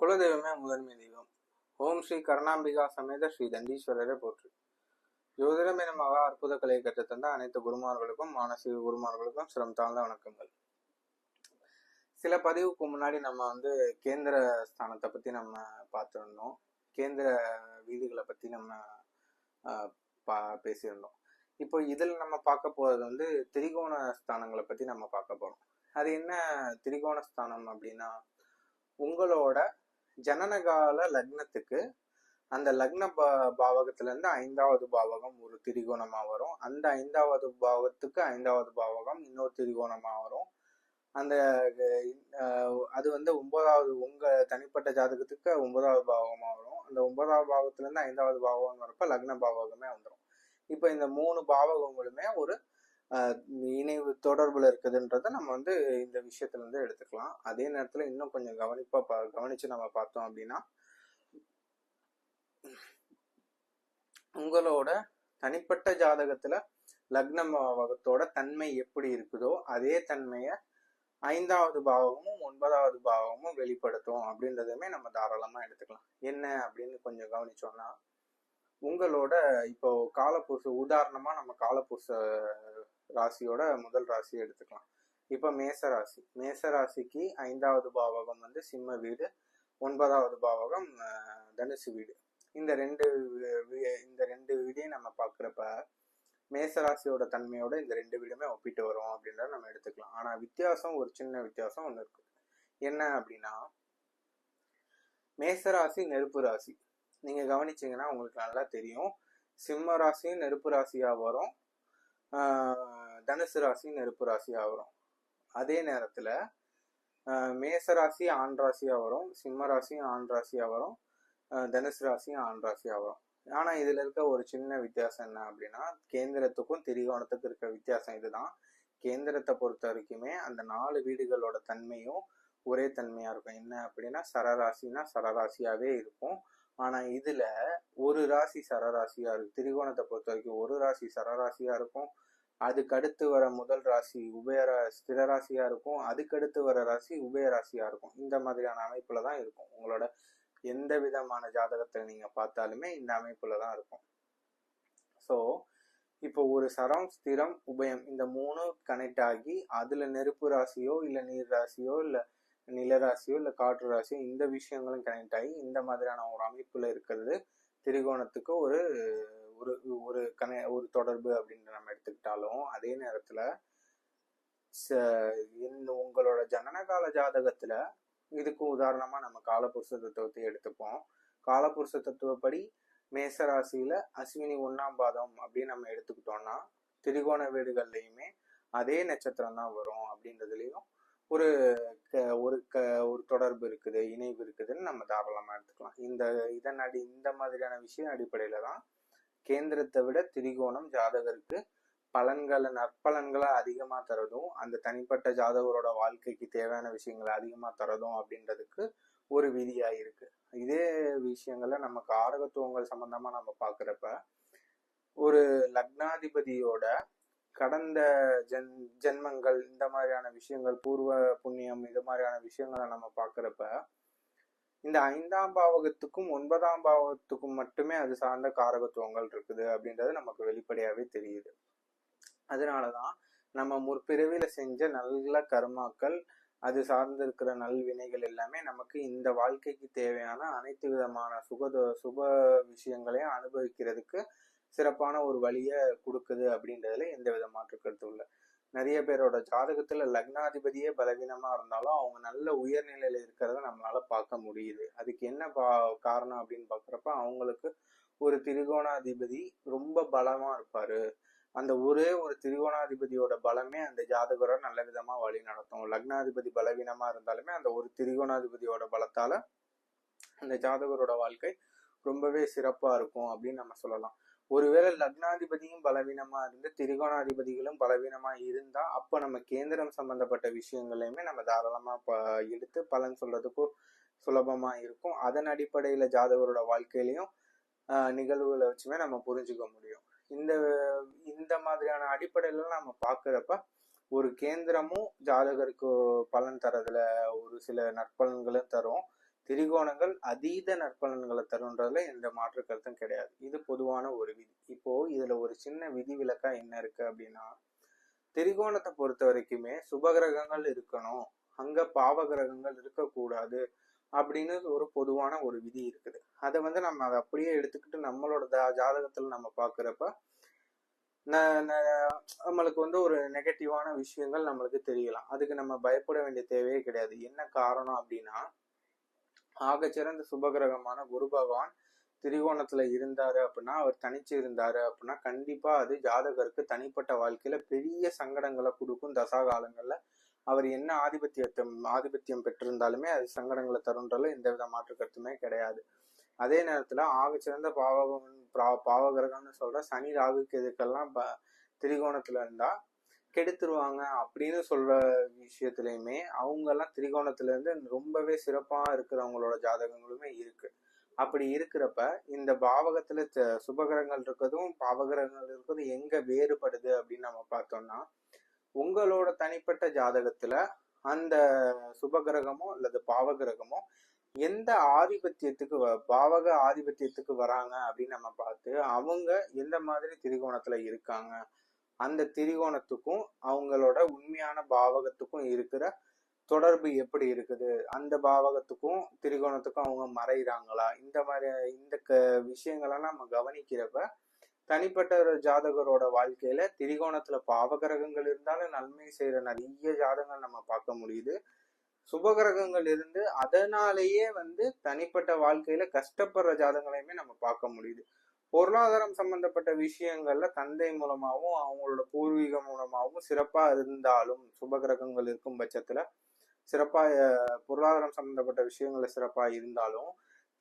குலதெய்வமே முதன்மை தெய்வம். ஓம் ஸ்ரீ கருணாம்பிகா சமேத ஸ்ரீ தண்டீஸ்வரரை போற்று. ஜோதிடம் அற்புத கலையை கற்றுத்தந்த அனைத்து குருமார்களுக்கும் மானசீக குருமார்களுக்கும் சிரம் தாழ்ந்த வணக்கங்கள். சில பதிவுக்கு முன்னாடி நம்ம வந்து கேந்திர ஸ்தானத்தை பத்தி நம்ம பார்த்துருந்தோம். கேந்திர வீதிகளை பத்தி நம்ம பா பேசியிருந்தோம். இப்போ இதில் நம்ம பார்க்க போறது வந்து திரிகோண ஸ்தானங்களை பத்தி நம்ம பார்க்க போறோம். அது என்ன திரிகோண ஸ்தானம் அப்படின்னா உங்களோட ஜனனகால லக்னத்துக்கு அந்த லக்ன பா பாவகத்துலேருந்து ஐந்தாவது பாவகம் ஒரு திரிகோணமாக வரும். அந்த ஐந்தாவது பாவகத்துக்கு ஐந்தாவது பாவகம் இன்னொரு திரிகோணமாக வரும். அந்த அது வந்து ஒன்பதாவது உங்கள் தனிப்பட்ட ஜாதகத்துக்கு ஒன்பதாவது பாவகமாக வரும். அந்த ஒன்பதாவது பாவகத்துலேருந்து ஐந்தாவது பாவகம் வரப்போ லக்ன பாவகமே வந்துடும் இப்போ இந்த மூணு பாவகங்களுமே ஒரு இணைவு தொடர்பில் இருக்குதுன்றத நம்ம வந்து இந்த விஷயத்துல இருந்து எடுத்துக்கலாம். அதே நேரத்தில் இன்னும் கொஞ்சம் கவனிப்பா பா- கவனிச்சு நம்ம பார்த்தோம் அப்படின்னா உங்களோட தனிப்பட்ட ஜாதகத்துல லக்ன பாவகத்தோட தன்மை எப்படி இருக்குதோ அதே தன்மையை ஐந்தாவது பாவகமும் ஒன்பதாவது பாவகமும் வெளிப்படுத்தும் அப்படின்றதுமே நம்ம தாராளமாக எடுத்துக்கலாம். என்ன அப்படின்னு கொஞ்சம் கவனிச்சோம்னா உங்களோட இப்போ காலப்பூச உதாரணமா நம்ம காலப்பூச ராசியோட முதல் ராசி எடுத்துக்கலாம். இப்போ மேச ராசி மேச ராசிக்கு ஐந்தாவது பாவகம் வந்து சிம்ம வீடு ஒன்பதாவது பாவகம் தனுசு வீடு. இந்த ரெண்டு இந்த ரெண்டு வீடையும் நம்ம பார்க்குறப்ப மேசராசியோட தன்மையோட இந்த ரெண்டு வீடுமே ஒப்பிட்டு வரும் அப்படின்றத நம்ம எடுத்துக்கலாம். ஆனால் வித்தியாசம் ஒரு சின்ன வித்தியாசம் ஒன்று இருக்கு. என்ன அப்படின்னா மேசராசி நெருப்பு ராசி. நீங்கள் கவனிச்சிங்கன்னா உங்களுக்கு நல்லா தெரியும். சிம்ம ராசியும் நெருப்பு ராசியாக வரும். தனுசு ராசி நெருப்பு ராசியாக வரும் அதே நேரத்தில் மேச ராசி ஆண் ராசியாக வரும் சிம்ம ராசியும் ஆண் ராசியாக வரும் தனுசு ராசியும் ஆண் ராசியாக வரும் ஆனால் இதில் இருக்க ஒரு சின்ன வித்தியாசம் என்ன அப்படின்னா கேந்திரத்துக்கும் திரிகோணத்துக்கும் இருக்க வித்தியாசம் இதுதான். கேந்திரத்தை பொறுத்த வரைக்குமே அந்த நாலு வீடுகளோட தன்மையும் ஒரே தன்மையாக இருக்கும். என்ன அப்படின்னா சரராசினா சரராசியாகவே இருக்கும். ஆனால் இதில் ஒரு ராசி சரராசியாக இருக்கும் திரிகோணத்தை பொறுத்த வரைக்கும் ஒரு ராசி சரராசியாக இருக்கும். அதுக்கடுத்து வர முதல் ராசி உபயரா ஸ்திரராசியா இருக்கும். அதுக்கடுத்து வர ராசி உபயராசியா இருக்கும். இந்த மாதிரியான அமைப்புல தான் இருக்கும். உங்களோட எந்த விதமான ஜாதகத்தை நீங்க பார்த்தாலுமே இந்த அமைப்புல தான் இருக்கும். ஸோ இப்போ ஒரு சரம் ஸ்திரம் உபயம் இந்த மூணு கனெக்ட் ஆகி அதுல நெருப்பு ராசியோ இல்ல நீர் ராசியோ இல்ல நிலராசியோ இல்ல காற்று ராசியோ இந்த விஷயங்களும் கனெக்ட் ஆகி இந்த மாதிரியான ஒரு அமைப்புல இருக்கிறது. திரிகோணத்துக்கு ஒரு ஒரு ஒரு கன ஒரு தொடர்பு அப்படின்னு நம்ம எடுத்துக்கிட்டாலும் அதே நேரத்துல ச- இந்த உங்களோட ஜனனகால ஜாதகத்துல இதுக்கு உதாரணமா நம்ம காலபுருஷ தத்துவத்தை எடுத்துப்போம். காலபுருஷ தத்துவப்படி மேசராசியில அஸ்வினி ஒண்ணாம் பாதம் அப்படின்னு நம்ம எடுத்துக்கிட்டோம்னா திரிகோண வீடுகள்லையுமே அதே நட்சத்திரம் தான் வரும் அப்படின்றதுலயும் ஒரு க- ஒரு க ஒரு தொடர்பு இருக்குது இணைவு இருக்குதுன்னு நம்ம தாராளமாக எடுத்துக்கலாம். இந்த இதன் அடி இந்த மாதிரியான விஷயம் அடிப்படையில தான் கேந்திரத்தை விட திரிகோணம் ஜாதகருக்கு பலன்களை நற்பலன்களை அதிகமாக தரதும் அந்த தனிப்பட்ட ஜாதகரோட வாழ்க்கைக்கு தேவையான விஷயங்களை அதிகமாக தரதும் அப்படின்றதுக்கு ஒரு விதியாக இருக்கு இதே விஷயங்களை நம்ம காரகத்துவங்கள் சம்மந்தமாக நம்ம பார்க்குறப்ப ஒரு லக்னாதிபதியோட கடந்த ஜென் ஜென்மங்கள் இந்த மாதிரியான விஷயங்கள் பூர்வ புண்ணியம் இது மாதிரியான விஷயங்களை நம்ம பார்க்குறப்ப இந்த ஐந்தாம் பாவகத்துக்கும் ஒன்பதாம் பாவகத்துக்கும் மட்டுமே அது சார்ந்த காரகத்துவங்கள் இருக்குது அப்படின்றது நமக்கு வெளிப்படையாவே தெரியுது. அதனாலதான் நம்ம முற்பிறவியில செஞ்ச நல்ல கர்மாக்கள் அது சார்ந்திருக்கிற நல்வினைகள் எல்லாமே நமக்கு இந்த வாழ்க்கைக்கு தேவையான அனைத்து விதமான சுகத சுப விஷயங்களையும் அனுபவிக்கிறதுக்கு சிறப்பான ஒரு வழியை கொடுக்குது அப்படின்றதுல எந்த வித மாற்று கருத்தும் இல்லை. நிறைய பேரோட ஜாதகத்துல லக்னாதிபதியே பலவீனமா இருந்தாலும் அவங்க நல்ல உயர்நிலையில இருக்கிறத நம்மளால பார்க்க முடியுது. அதுக்கு என்ன பா காரணம் அப்படின்னு பாக்குறப்ப அவங்களுக்கு ஒரு திரிகோணாதிபதி ரொம்ப பலமா இருப்பாரு. அந்த ஒரே ஒரு திரிகோணாதிபதியோட பலமே அந்த ஜாதகரை நல்ல விதமா வழி நடத்தும். லக்னாதிபதி பலவீனமா இருந்தாலுமே அந்த ஒரு திரிகோணாதிபதியோட பலத்தால அந்த ஜாதகரோட வாழ்க்கை ரொம்பவே சிறப்பா இருக்கும் அப்படின்னு நம்ம சொல்லலாம். ஒருவேளை லக்னாதிபதியும் பலவீனமா இருந்து திரிகோணாதிபதிகளும் பலவீனமா இருந்தா அப்போ நம்ம கேந்திரம் சம்பந்தப்பட்ட விஷயங்களையுமே நம்ம தாராளமா ப- எடுத்து பலன் சொல்றதுக்கும் சுலபமா இருக்கும். அதன் அடிப்படையில ஜாதகரோட வாழ்க்கையிலையும் நிகழ்வுகளை வச்சுமே நம்ம புரிஞ்சுக்க முடியும். இந்த இந்த மாதிரியான அடிப்படையில நம்ம பாக்குறப்ப ஒரு கேந்திரமும் ஜாதகருக்கு பலன் தரதுல ஒரு சில நற்பலன்களும் தரும். திரிகோணங்கள் அதீத நற்பலன்களை தருன்றதுல எந்த மாற்று கருத்தும் கிடையாது. இது பொதுவான ஒரு விதி. இப்போ இதுல ஒரு சின்ன விதி விதிவிலக்கா என்ன இருக்கு அப்படின்னா திரிகோணத்தை பொறுத்த வரைக்குமே சுபகிரகங்கள் இருக்கணும். அங்க பாவ கிரகங்கள் இருக்கக்கூடாது அப்படின்னு ஒரு பொதுவான ஒரு விதி இருக்குது. அதை வந்து நம்ம அதை அப்படியே எடுத்துக்கிட்டு நம்மளோட ஜாதகத்துல நம்ம பாக்குறப்ப ந- ந- நம்மளுக்கு வந்து ஒரு நெகட்டிவான விஷயங்கள் நம்மளுக்கு தெரியலாம். அதுக்கு நம்ம பயப்பட வேண்டிய தேவையே கிடையாது. என்ன காரணம் அப்படின்னா ஆகச்சிறந்த சுபகிரகமான குரு பகவான் திரிகோணத்துல இருந்தாரு அப்படின்னா அவர் தனிச்சு இருந்தாரு அப்படின்னா கண்டிப்பா அது ஜாதகருக்கு தனிப்பட்ட வாழ்க்கையில பெரிய சங்கடங்களை கொடுக்கும் தசா காலங்கள்ல. அவர் என்ன ஆதிபத்தியத்தம் ஆதிபத்தியம் பெற்றிருந்தாலுமே அது சங்கடங்களை தருன்றதுல எந்த வித மாற்று கருத்துமே கிடையாது. அதே நேரத்துல ஆகச்சிறந்த பாவகம் பா- பாவகிரகம்னு சொல்ற சனி ராகுக்கு இதுக்கெல்லாம் ப- திரிகோணத்துல இருந்தா கெடுத்துருவாங்க அப்படின்னு சொல்ற விஷயத்துலயுமே அவங்க எல்லாம் திரிகோணத்துல இருந்து ரொம்பவே சிறப்பா இருக்கிறவங்களோட ஜாதகங்களுமே இருக்கு. அப்படி இருக்கிறப்ப இந்த பாவகத்துல சுபகிரகங்கள் இருக்கிறதும் பாவகிரகங்கள் இருக்கிறதும் எங்க வேறுபடுது அப்படின்னு நம்ம பார்த்தோம்னா உங்களோட தனிப்பட்ட ஜாதகத்துல அந்த சுபகிரகமோ அல்லது பாவகிரகமோ எந்த ஆதிபத்தியத்துக்கு வ- பாவக ஆதிபத்தியத்துக்கு வராங்க அப்படின்னு நம்ம பார்த்து அவங்க எந்த மாதிரி திரிகோணத்துல இருக்காங்க? அந்த திரிகோணத்துக்கும் அவங்களோட உண்மையான பாவகத்துக்கும் இருக்கிற தொடர்பு எப்படி இருக்குது? அந்த பாவகத்துக்கும் திரிகோணத்துக்கும் அவங்க மறைகிறாங்களா இந்த மாதிரி இந்த க விஷயங்களெல்லாம் நம்ம கவனிக்கிறப்ப தனிப்பட்ட ஒரு ஜாதகரோட வாழ்க்கையில திரிகோணத்துல பாவகிரகங்கள் இருந்தாலும் நன்மை செய்யற நிறைய ஜாதகங்கள் நம்ம பார்க்க முடியுது. சுபகிரகங்கள் இருந்து அதனாலேயே வந்து தனிப்பட்ட வாழ்க்கையில கஷ்டப்படுற ஜாதகங்களையுமே நம்ம பார்க்க முடியுது. பொருளாதாரம் சம்பந்தப்பட்ட விஷயங்கள்ல தந்தை மூலமாகவும் அவங்களோட பூர்வீகம் மூலமாகவும் சிறப்பா இருந்தாலும் சுபகிரகங்கள் இருக்கும் பட்சத்துல சிறப்பா பொருளாதாரம் சம்பந்தப்பட்ட விஷயங்கள்ல சிறப்பா இருந்தாலும்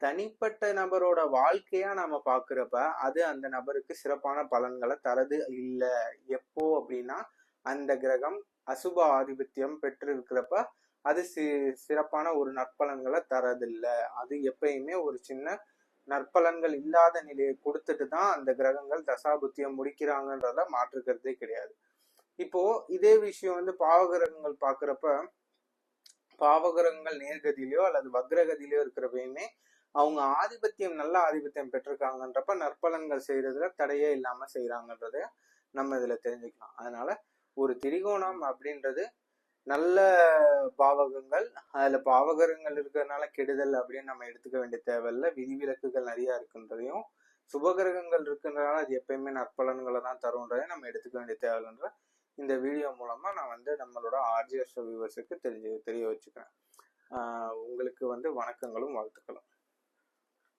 தனிப்பட்ட நபரோட வாழ்க்கையா நாம பாக்குறப்ப அது அந்த நபருக்கு சிறப்பான பலன்களை தரது இல்லை. எப்போ அப்படின்னா அந்த கிரகம் அசுப ஆதிபத்தியம் பெற்று இருக்கிறப்ப அது சி சிறப்பான ஒரு நற்பலன்களை தரதில்லை. அது எப்பயுமே ஒரு சின்ன நற்பலன்கள் இல்லாத நிலையை கொடுத்துட்டு தான் அந்த கிரகங்கள் தசாபுத்தியம் முடிக்கிறாங்கன்றத மாற்றுக்கிறதே கிடையாது. இப்போ இதே விஷயம் வந்து பாவகிரகங்கள் பாக்குறப்ப பாவகிரகங்கள் நேர்கதியிலயோ அல்லது வக்ரகதியிலயோ இருக்கிறப்பயுமே அவங்க ஆதிபத்தியம் நல்ல ஆதிபத்தியம் பெற்றிருக்காங்கன்றப்ப நற்பலன்கள் செய்யறதுல தடையே இல்லாம செய்யறாங்கன்றத நம்ம இதுல தெரிஞ்சுக்கலாம். அதனால ஒரு திரிகோணம் அப்படின்றது நல்ல பாவகங்கள். அதில் பாவகரங்கள் இருக்கிறதுனால கெடுதல் அப்படின்னு நம்ம எடுத்துக்க வேண்டிய தேவையில்ல. விதிவிலக்குகள் நிறையா இருக்குன்றதையும் சுபகிரகங்கள் இருக்குன்றதுனால அது எப்பயுமே நற்பலன்களை தான் தரும்ன்றதையும் நம்ம எடுத்துக்க வேண்டிய தேவையில்லைன்ற இந்த வீடியோ மூலமாக நான் வந்து நம்மளோட ஆர்ஜிஎஸ் வியூவர்ஸுக்கு தெரிஞ்சு தெரிய வச்சுக்கிறேன். உங்களுக்கு வந்து வணக்கங்களும் வாழ்த்துக்களும்.